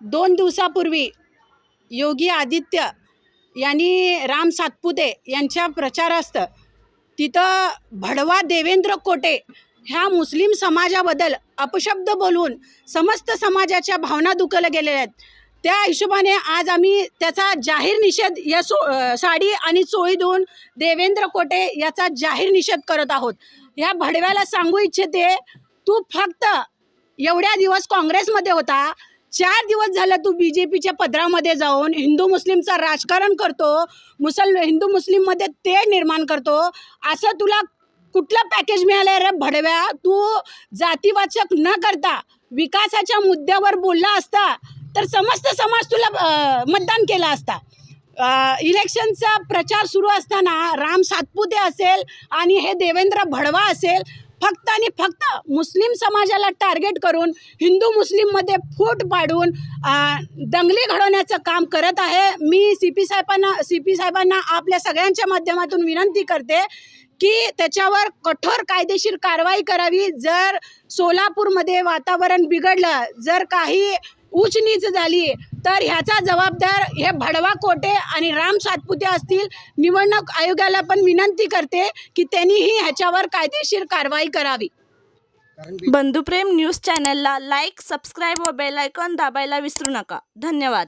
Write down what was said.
दोन दिवसापूर्वी योगी आदित्य यांनी राम सातपुते यांच्या प्रचारास्त तिथं भडवा देवेंद्र कोटे ह्या मुस्लिम समाजाबद्दल अपशब्द बोलून समस्त समाजाच्या भावना दुखल्या गेलेल्या आहेत. त्या हिशोबाने आज आम्ही त्याचा जाहीर निषेध या सो साडी आणि चोळी देऊन देवेंद्र कोटे याचा जाहीर निषेध करत आहोत. या भडव्याला सांगू इच्छिते तू फक्त एवढ्या दिवस काँग्रेसमध्ये होता. चार दिवस झालं तू बी जे पीच्या पदरामध्ये जाऊन हिंदू मुस्लिमचं राजकारण करतो मुसल हिंदू मुस्लिममध्ये ते निर्माण करतो. असं तुला कुठलं पॅकेज मिळालं आहे रे भडव्या? तू जातीवाचक न करता विकासाच्या मुद्द्यावर बोलला असता तर समस्त समाज तुला मतदान केला असता. इलेक्शनचा प्रचार सुरू असताना राम सातपुते असेल आणि हे देवेंद्र भडवा असेल फक्त आणि फक्त मुस्लिम समाजाला टार्गेट करून हिंदू मुस्लिममध्ये फूट पाडून दंगली घडवण्याचं काम करत आहे. मी सी पी साहेबांना सी पी साहेबांना आपल्या सगळ्यांच्या माध्यमातून विनंती करते की त्याच्यावर कठोर कायदेशीर कारवाई करावी. जर सोलापूरमध्ये वातावरण बिघडलं जर काही उचनीच झाली. तर ह्याचा जबाबदार हे भडवा कोटे आणि राम सातपुते असतील निवडणूक आयोगाला पण विनंती करते की त्यांनीही ह्याच्यावर कायदेशीर कारवाई करावी. बंधुप्रेम न्यूज चॅनलला लाईक सबस्क्राईब व बेलायकॉन दाबायला विसरू नका. धन्यवाद.